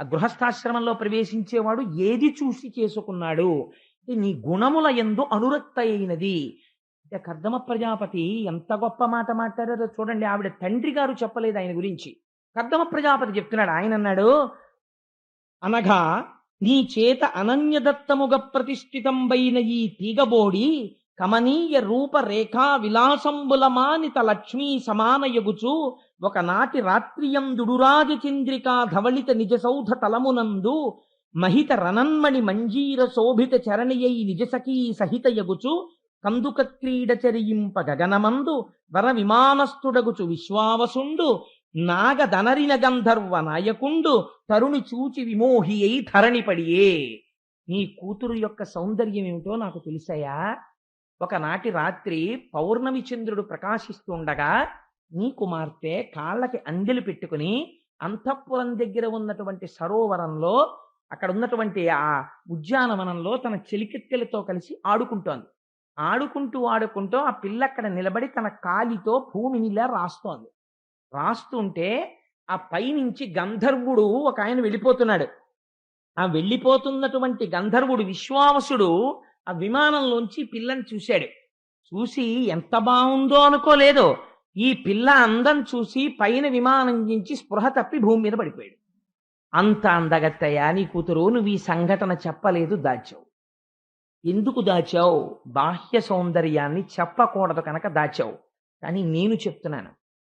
ఆ గృహస్థాశ్రమంలో ప్రవేశించేవాడు ఏది చూసి చేసుకున్నాడు? నీ గుణముల ఎందు అనురక్త అయినది అంటే కర్దమ ప్రజాపతి ఎంత గొప్ప మాట మాట్లాడారో చూడండి. ఆవిడ తండ్రి గారు చెప్పలేదు ఆయన గురించి. కర్దమ ప్రజాపతి చెప్తున్నాడు. ఆయన అన్నాడు అనగా నీ చేత అనన్యదత్తముగ ప్రతిష్ఠితంబైన ఈ తీగబోడి కమనీయ రూప రేఖా విలాసంబులమానిత లక్ష్మీ సమానయగుచు ఒకనాటి రాత్రియందుడురాజ చంద్రికా ధవళిత నిజ సౌధ తలమునందు మహిత రనన్మణి మంజీర శోభిత చరణియై నిజసఖీ సహిత యగుచు కందుక క్రీడ గగనమందు వర విమానస్థుడగుచు విశ్వావసుండు నాగదనరిన గంధర్వ నాయకుండు తరుణి చూచి విమోహి అయి ధరణిపడియే. నీ కూతురు యొక్క సౌందర్యం ఏమిటో నాకు తెలిసాయా? ఒకనాటి రాత్రి పౌర్ణమి చంద్రుడు ప్రకాశిస్తుండగా నీ కుమార్తె కాళ్ళకి అంజలి పెట్టుకుని అంతఃపురం దగ్గర ఉన్నటువంటి సరోవరంలో అక్కడ ఉన్నటువంటి ఆ ఉద్యానవనంలో తన చెలికెత్తెలతో కలిసి ఆడుకుంటోంది. ఆడుకుంటూ ఆడుకుంటూ ఆ పిల్ల అక్కడ నిలబడి తన కాలితో భూమిని ఇలా రాస్తోంది. రాస్తుంటే ఆ పైనుంచి గంధర్వుడు ఒక ఆయన వెళ్ళిపోతున్నాడు. ఆ వెళ్ళిపోతున్నటువంటి గంధర్వుడు విశ్వావసుడు ఆ విమానంలోంచి పిల్లని చూశాడు. చూసి ఎంత బాగుందో అనుకోలేదు. ఈ పిల్ల అందం చూసి పైన విమానం నుంచి స్పృహ తప్పి భూమి మీద పడిపోయాడు. అంత అందగత్తయ్యా నీ కూతురు నువ్వు ఈ సంఘటన చెప్పలేదు దాచావు. ఎందుకు దాచావు? బాహ్య సౌందర్యాన్ని చెప్పకూడదు కనుక దాచావు. కానీ నేను చెప్తున్నాను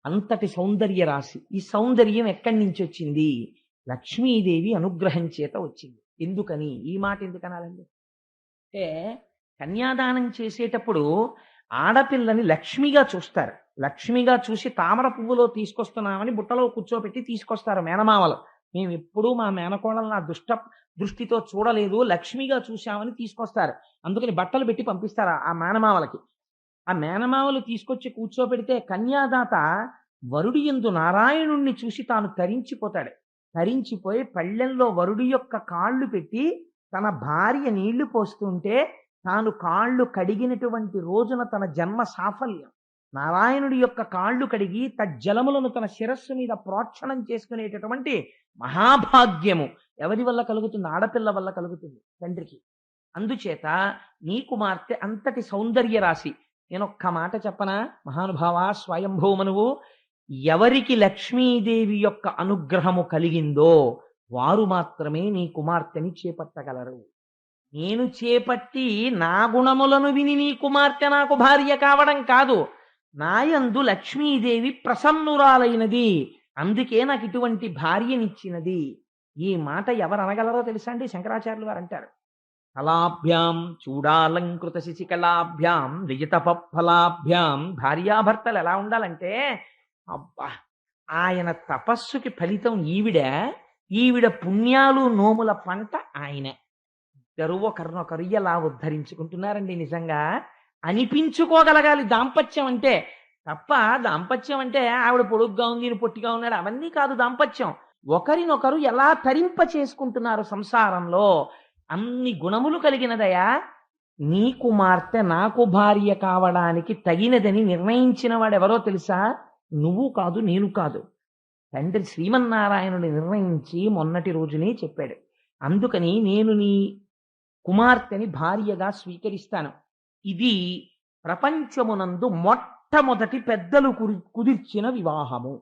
అంతటి సౌందర్య రాశి ఈ సౌందర్యం ఎక్కడి నుంచి వచ్చింది? లక్ష్మీదేవి అనుగ్రహం చేత వచ్చింది. ఎందుకని? ఈ మాట ఎందుకు అనాలండి? అంటే కన్యాదానం చేసేటప్పుడు ఆడపిల్లని లక్ష్మిగా చూస్తారు. లక్ష్మిగా చూసి తామర పువ్వులో తీసుకొస్తున్నామని బుట్టలో కూర్చోబెట్టి తీసుకొస్తారు మేనమామలు. మేము ఎప్పుడూ మా మేనకోడలను ఆ దుష్ట దృష్టితో చూడలేదు లక్ష్మిగా చూశామని తీసుకొస్తారు. అందుకని బట్టలు పెట్టి పంపిస్తారు ఆ మేనమామలకి. ఆ మేనమామలు తీసుకొచ్చి కూర్చోబెడితే కన్యాదాత వరుడి ఎందు నారాయణుణ్ణి చూసి తాను తరించిపోతాడు. తరించిపోయి పళ్ళెంలో వరుడి యొక్క కాళ్ళు పెట్టి తన భార్య నీళ్ళు పోస్తుంటే తాను కాళ్ళు కడిగినటువంటి రోజున తన జన్మ సాఫల్యం. నారాయణుడి యొక్క కాళ్ళు కడిగి తజ్జలములను తన శిరస్సు మీద ప్రోక్షణం చేసుకునేటటువంటి మహాభాగ్యము. ఎవరి వల్ల కలుగుతుంది? ఆడపిల్ల వల్ల కలుగుతుంది తండ్రికి. అందుచేత నీ కుమార్తె అంతటి సౌందర్య రాశి. నేను ఒక్క మాట చెప్పనా? మహానుభావ స్వయంభూమనువు ఎవరికి లక్ష్మీదేవి యొక్క అనుగ్రహము కలిగిందో వారు మాత్రమే నీ కుమార్తెని చేపట్టగలరు. నేను చేపట్టి నా గుణములను విని నీ కుమార్తె నాకు భార్య కావడం కాదు. నాయందు లక్ష్మీదేవి ప్రసన్నురాలైనది. అందుకే నాకు ఇటువంటి భార్యనిచ్చినది. ఈ మాట ఎవరు అనగలరో తెలుసా అండి శంకరాచార్యులు వారు అంటారు కళాభ్యాం చూడాలంకృత శిశికళాభ్యాం ఫలాభ్యాం భార్యాభర్తలు ఎలా ఉండాలంటే అబ్బా ఆయన తపస్సుకి ఫలితం ఈవిడ ఈవిడ పుణ్యాలు నోముల పంట ఆయన. ఇద్దరు ఒకరినొకరు ఎలా ఉద్ధరించుకుంటున్నారండి నిజంగా. అనిపించుకోగలగాలి. దాంపత్యం అంటే తప్ప దాంపత్యం అంటే ఆవిడ పొడుగ్గా ఉంది ఈయన పొట్టిగా ఉన్నాడు అవన్నీ కాదు దాంపత్యం. ఒకరినొకరు ఎలా తరింప చేసుకుంటున్నారు సంసారంలో అన్ని గుణములు కలిగినదయా నీ కుమార్తె నాకు భార్య కావడానికి తగినదని నిర్ణయించిన వాడెవరో తెలుసా? నువ్వు కాదు నేను కాదు. తండ్రి శ్రీమన్నారాయణుడు నిర్ణయించి మొన్నటి రోజునే చెప్పాడు. అందుకని నేను నీ కుమార్తెని భార్యగా స్వీకరిస్తాను. ఇది ప్రపంచమునందు మొట్టమొదటి పెద్దలు కురి- కుదిర్చిన వివాహము.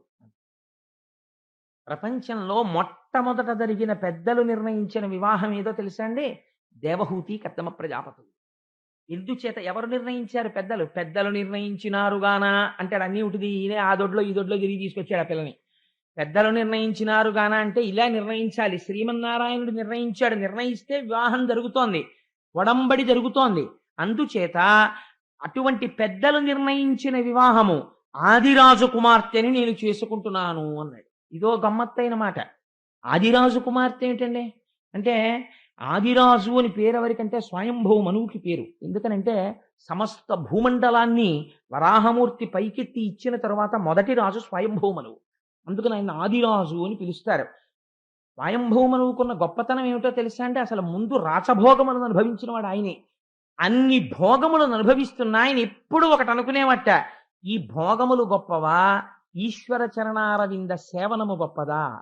ప్రపంచంలో మొట్టమొదట జరిగిన పెద్దలు నిర్ణయించిన వివాహం ఏదో తెలుసా అండి? దేవహూతి కత్తమ ప్రజాపతులు. ఎందుచేత ఎవరు నిర్ణయించారు పెద్దలు? పెద్దలు నిర్ణయించినారుగానా అంటే అన్ని ఉంటుంది ఈయనే ఆ దొడ్లో ఈ దొడ్లో తిరిగి తీసుకొచ్చాడు ఆ పిల్లని. పెద్దలు నిర్ణయించినారుగానా అంటే ఇలా నిర్ణయించాలి. శ్రీమన్నారాయణుడు నిర్ణయించాడు. నిర్ణయిస్తే వివాహం జరుగుతోంది. ఒడంబడి జరుగుతోంది. అందుచేత అటువంటి పెద్దలు నిర్ణయించిన వివాహము ఆదిరాజు కుమార్తెని నేను చేసుకుంటున్నాను అన్నాడు. ఇదో గమ్మత్తైన మాట. ఆదిరాజు కుమార్తె ఏంటండి అంటే ఆదిరాజు అని పేరు ఎవరికంటే స్వయంభవ మనువుకి పేరు. ఎందుకనంటే సమస్త భూమండలాన్ని వరాహమూర్తి పైకెత్తి ఇచ్చిన తర్వాత మొదటి రాజు స్వయంభవ మనువు. అందుకని ఆయన ఆదిరాజు అని పిలుస్తారు. స్వయంభవ మనువుకున్న గొప్పతనం ఏమిటో తెలుసా అంటే అసలు ముందు రాచభోగములను అనుభవించిన వాడు ఆయనే. అన్ని భోగములను అనుభవిస్తున్న ఆయన ఎప్పుడు ఒకటి అనుకునేవట. ఈ భోగములు గొప్పవా? ఈశ్వర చరణారవింద సేవనము గొప్పదా?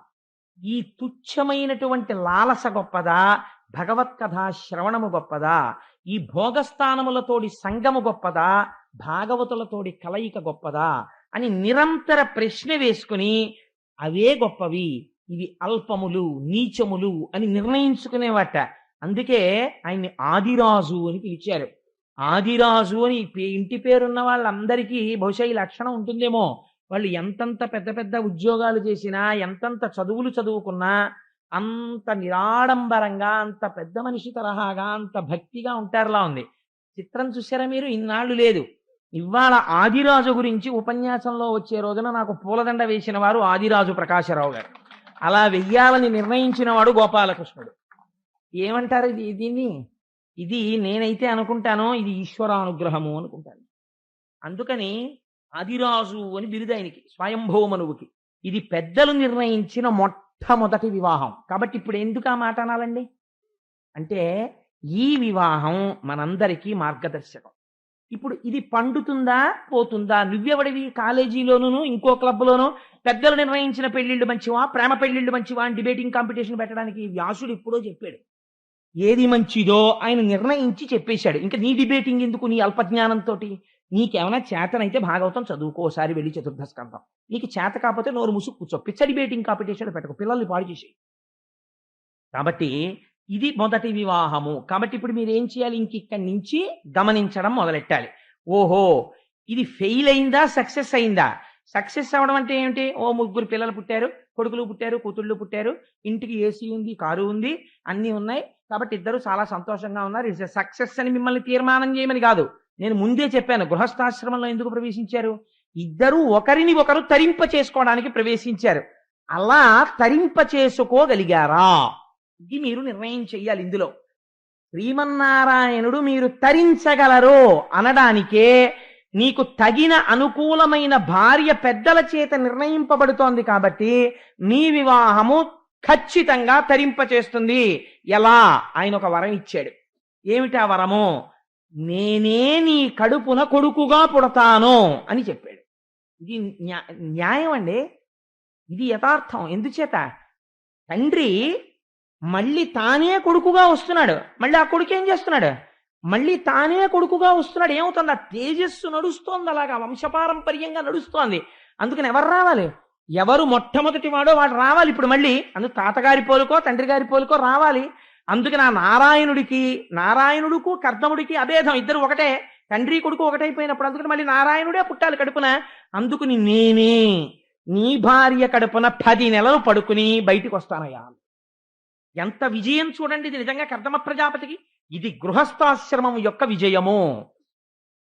ఈ తుచ్చమైనటువంటి లాలస గొప్పదా? భగవత్ కథా శ్రవణము గొప్పదా? ఈ భోగస్థానములతోడి సంగము గొప్పదా? భాగవతులతోడి కలయిక గొప్పదా? అని నిరంతర ప్రశ్న వేసుకుని అవే గొప్పవి ఇవి అల్పములు నీచములు అని నిర్ణయించుకునేవాట. అందుకే ఆయన్ని ఆదిరాజు అని పిలిచారు. ఆదిరాజు అని పే- ఇంటి పేరున్న వాళ్ళందరికీ బహుశా ఈ లక్షణం ఉంటుందేమో. వాళ్ళు ఎంతంత పెద్ద పెద్ద ఉద్యోగాలు చేసినా ఎంతంత చదువులు చదువుకున్నా అంత నిరాడంబరంగా అంత పెద్ద మనిషి తరహాగా అంత భక్తిగా ఉంటారులా ఉంది. చిత్రం చూసారా మీరు? ఇన్నాళ్ళు లేదు. ఇవాళ ఆదిరాజు గురించి ఉపన్యాసంలో వచ్చే రోజున నాకు పూలదండ వేసిన వారు ఆదిరాజు ప్రకాశరావు గారు. అలా వెయ్యాలని నిర్ణయించిన వాడు గోపాలకృష్ణుడు. ఏమంటారు ఇది దీన్ని? ఇది నేనైతే అనుకుంటాను ఇది ఈశ్వరానుగ్రహము అనుకుంటాను. అందుకని ఆదిరాజు అని బిరుదు ఆయనకి స్వయంభూమనువుకి ఇది పెద్దలు నిర్ణయించిన మొట్టమొదటి వివాహం. కాబట్టి ఇప్పుడు ఎందుకు ఆ మాట అనాలండి? అంటే ఈ వివాహం మనందరికీ మార్గదర్శకం. ఇప్పుడు ఇది పండుతుందా పోతుందా? నువ్వెవడివి? కాలేజీలోనూ ఇంకో క్లబ్లోనూ? పెద్దలు నిర్ణయించిన పెళ్ళిళ్ళు మంచివా? ప్రేమ పెళ్ళిళ్ళు మంచివా? అని డిబేటింగ్ కాంపిటీషన్ పెట్టడానికి వ్యాసుడు ఎప్పుడో చెప్పాడు. ఏది మంచిదో ఆయన నిర్ణయించి చెప్పేశాడు. ఇంకా నీ డిబేటింగ్ ఎందుకు? నీ అల్పజ్ఞానంతో నీకేమైనా చేతనైతే భాగవతం చదువుకో ఒకసారి వెళ్ళి చతుర్థ స్కంధం. నీకు చేత కాకపోతే నోరు ముసుగు కూర్చో. పిచ్చ డిబేటింగ్ కాంపిటీషన్ పెట్టకు. పిల్లల్ని పాడు చేసేయి. కాబట్టి ఇది మొదటి వివాహము. కాబట్టి ఇప్పుడు మీరు ఏం చేయాలి? ఇంక ఇక్కడి నుంచి గమనించడం మొదలెట్టాలి. ఓహో ఇది ఫెయిల్ అయిందా? సక్సెస్ అయిందా? సక్సెస్ అవ్వడం అంటే ఏమిటి? ఓ ముగ్గురు పిల్లలు పుట్టారు కొడుకులు పుట్టారు కూతుళ్ళు పుట్టారు ఇంటికి ఏసీ ఉంది కారు ఉంది అన్నీ ఉన్నాయి. కాబట్టి ఇద్దరు చాలా సంతోషంగా ఉన్నారు. ఇట్స్ సక్సెస్ అని మిమ్మల్ని తీర్మానం చేయమని కాదు. నేను ముందే చెప్పాను గృహస్థాశ్రమంలో ఎందుకు ప్రవేశించారు? ఇద్దరు ఒకరిని ఒకరు తరింప చేసుకోవడానికి ప్రవేశించారు. అలా తరింప చేసుకోగలిగారా? ఇది మీరు నిర్ణయం చెయ్యాలి ఇందులో. శ్రీమన్నారాయణుడు మీరు తరించగలరు అనడానికే నీకు తగిన అనుకూలమైన భార్య పెద్దల చేత నిర్ణయింపబడుతోంది కాబట్టి మీ వివాహము ఖచ్చితంగా తరింపచేస్తుంది. ఎలా? ఆయన ఒక వరం ఇచ్చాడు. ఏమిటా వరము? నేనే నీ కడుపున కొడుకుగా పుడతాను అని చెప్పాడు. ఇది న్యాయం అండి. ఇది యథార్థం. ఎందుచేత? తండ్రి మళ్ళీ తానే కొడుకుగా వస్తున్నాడు. మళ్ళీ ఆ కొడుకు ఏం చేస్తున్నాడు? మళ్ళీ తానే కొడుకుగా వస్తున్నాడు. ఏమవుతుంది? ఆ తేజస్సు నడుస్తోంది. అలాగా వంశపారంపర్యంగా నడుస్తోంది. అందుకని ఎవరు రావాలి? ఎవరు మొట్టమొదటి వాడో వాడు రావాలి ఇప్పుడు మళ్ళీ. అందుకు తాతగారి పోలుకో తండ్రి గారి పోలుకో రావాలి. అందుకని ఆ నారాయణుడికి నారాయణుడుకు కర్ణముడికి అభేదం ఇద్దరు ఒకటే. తండ్రి కొడుకు ఒకటైపోయినప్పుడు అందుకని మళ్ళీ నారాయణుడే పుట్టాలి కడుపున. అందుకుని నేనే నీ భార్య కడుపున పది నెలలు పడుకుని బయటికి వస్తానయ్యా ఎంత విజయం చూడండి ఇది నిజంగా కర్దమ ప్రజాపతికి. ఇది గృహస్థాశ్రమం యొక్క విజయము.